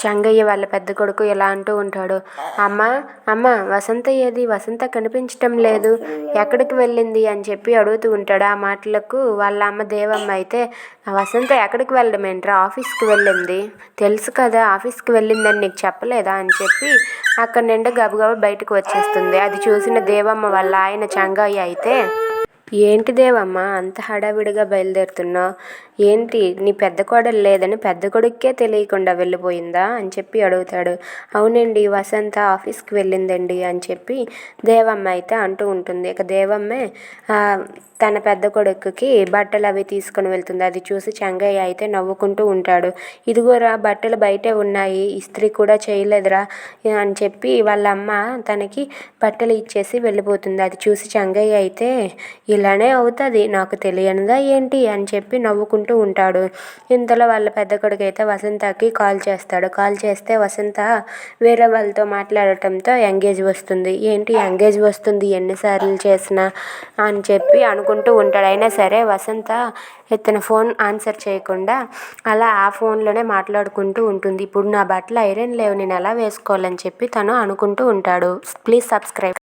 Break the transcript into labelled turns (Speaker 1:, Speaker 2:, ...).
Speaker 1: చంగయ్య వాళ్ళ పెద్ద కొడుకు ఇలా అంటూ ఉంటాడు. అమ్మ అమ్మ వసంత ఏది? వసంత కనిపించటం లేదు. ఎక్కడికి వెళ్ళింది? అని చెప్పి అడుగుతూ ఉంటాడు. ఆ మాటలకు వాళ్ళ అమ్మ దేవమ్మ అయితే వసంత ఎక్కడికి వెళ్ళడం ఏంట్రా? ఆఫీస్కి వెళ్ళింది. తెలుసు కదా ఆఫీస్కి వెళ్ళిందని నీకు చెప్పలేదా? అని చెప్పి అక్కడ నుండి గబగబా బయటకు వచ్చేస్తుంది. అది చూసిన దేవమ్మ వాళ్ళ ఆయన చంగయ్య అయితే ఏంటి దేవమ్మ అంత హడావిడిగా బయలుదేరుతున్నావు ఏంటి నీ పెద్ద కోడలు లేదని పెద్ద కొడుక్కే తెలియకుండా వెళ్ళిపోయిందా? అని చెప్పి అడుగుతాడు. అవునండి వసంత ఆఫీస్కి వెళ్ళిందండి అని చెప్పి దేవమ్మ అయితే అంటూ ఉంటుంది. ఇక దేవమ్మే తన పెద్ద కొడుకుకి బట్టలు అవి తీసుకొని వెళ్తుంది. అది చూసి చంగయ్య అయితే నవ్వుకుంటూ ఉంటాడు. ఇదిగోరా బట్టలు బయటే ఉన్నాయి. ఇస్త్రీ కూడా చేయలేదురా అని చెప్పి వాళ్ళ అమ్మ తనకి బట్టలు ఇచ్చేసి వెళ్ళిపోతుంది. అది చూసి చంగయ్య అయితే ఇలానే అవుతుంది. నాకు తెలియనిదా ఏంటి అని చెప్పి నవ్వుకుంటూ ఉంటాడు. ఇంతలో వాళ్ళ పెద్ద కొడుకు అయితే వసంతకి కాల్ చేస్తాడు. కాల్ చేస్తే వసంత వేరే వాళ్ళతో మాట్లాడటంతో ఎంగేజ్ వస్తుంది. ఏంటి ఎంగేజ్ వస్తుంది? ఎన్నిసార్లు చేసినా అని చెప్పి అనుకుంటూ ఉంటాడు. అయినా సరే వసంత ఇతను ఫోన్ ఆన్సర్ చేయకుండా అలా ఆ ఫోన్లోనే మాట్లాడుకుంటూ ఉంటుంది. ఇప్పుడు నా బట్టలు ఐరన్ లేవు. నేను ఎలా వేసుకోవాలని చెప్పి తను అనుకుంటూ ఉంటాడు. Please subscribe.